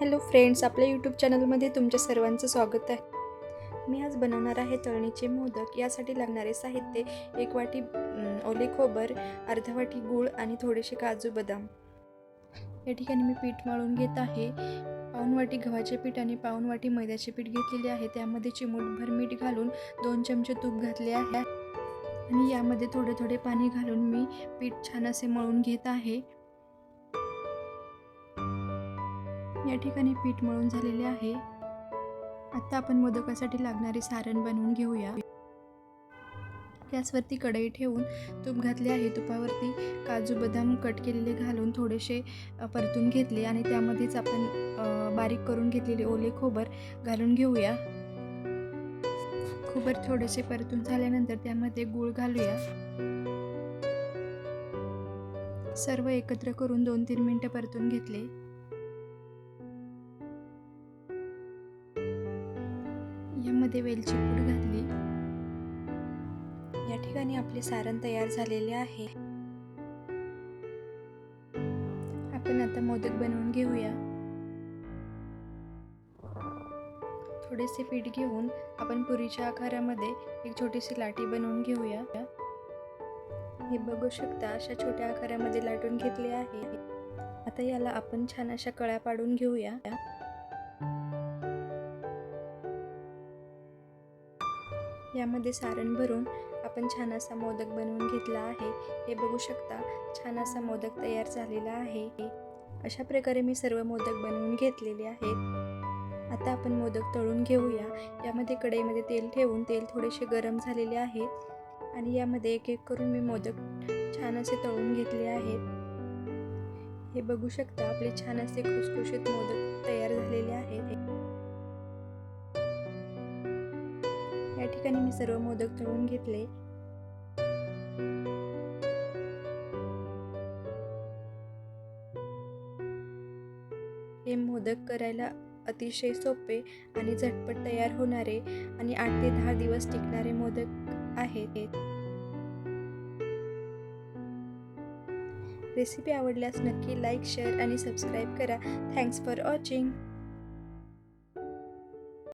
Hello friends आपल्या YouTube चॅनलमध्ये तुमच्या सर्वांचं स्वागत आहे. मी आज बनवणार आहे तळणीचे मोदक. यासाठी लागणारे साहित्य एक वाटी ओले खोबर अर्धा वाटी गूळ आणि थोडेसे काजू बदाम. या ठिकाणी मी पीठ मळून घेत आहे. पाऊन वाटी गव्हाचे पीठ आणि पाऊन वाटी मैद्याचे पीठ घेतलेले आहे. त्यामध्ये चिमूटभर मीठ घालून दोन चमचे तूप घातले आहे. आणि यामध्ये थोडे थोडे पाणी घालून मी पीठ छान असे मळून घेत आहे. या ठिकाणी पीठ मळून झालेले आहे. आत्ता आपण मोदकासाठी लागणारे सारण बनवून घेऊया. गॅसवरती कढई ठेवून तूप घातले आहे. तुपावरती काजू बदाम कट केलेले घालून थोडेसे परतून घेतले आणि त्यामध्येच आपण बारीक करून घेतलेले ओले खोबर घालून घेऊया. खोबर थोडेसे परतून झाल्यानंतर त्यामध्ये गूळ घालूया. सर्व एकत्र करून दोन तीन मिनटं परतून घेतले. यामध्ये वेलची पूड घातली. या ठिकाणी आपले सारण तयार झालेले आहे. आपण आता मोदक बनवून घेऊया. थोडेसे पीठ घेऊन आपण पुरीच्या आकारामध्ये एक छोटीशी लाटी बनवून घेऊया. हे बघू शकता अशा छोट्या आकारामध्ये लाटून घेतले आहे. आता याला आपण छान अशा कळ्या पाडून घेऊया. यामध्ये सारण भरून आपण छान असा मोदक बनवून घेतला आहे. हे बघू शकता छान असा मोदक तयार झालेला आहे. अशा प्रकारे मी सर्व मोदक बनवून घेतलेले आहेत. आता आपण मोदक तळून घेऊया. यामध्ये कढईमध्ये तेल ठेवून तेल थोडेसे गरम झालेले आहे आणि यामध्ये एक एक करून मी मोदक छान असे तळून घेतले आहेत हे बघू शकता आपले छान असे खुसखुशीत मोदक तयार झालेले आहेत. या ठिकाणी मी सर्व मोदक तळून घेतले. हे मोदक करायला अतिशय सोपे आणि झटपट तयार होणारे आणि आठ ते दहा दिवस टिकणारे मोदक आहेत. रेसिपी आवडल्यास नक्की लाईक शेअर आणि सबस्क्राईब करा. Thanks for watching.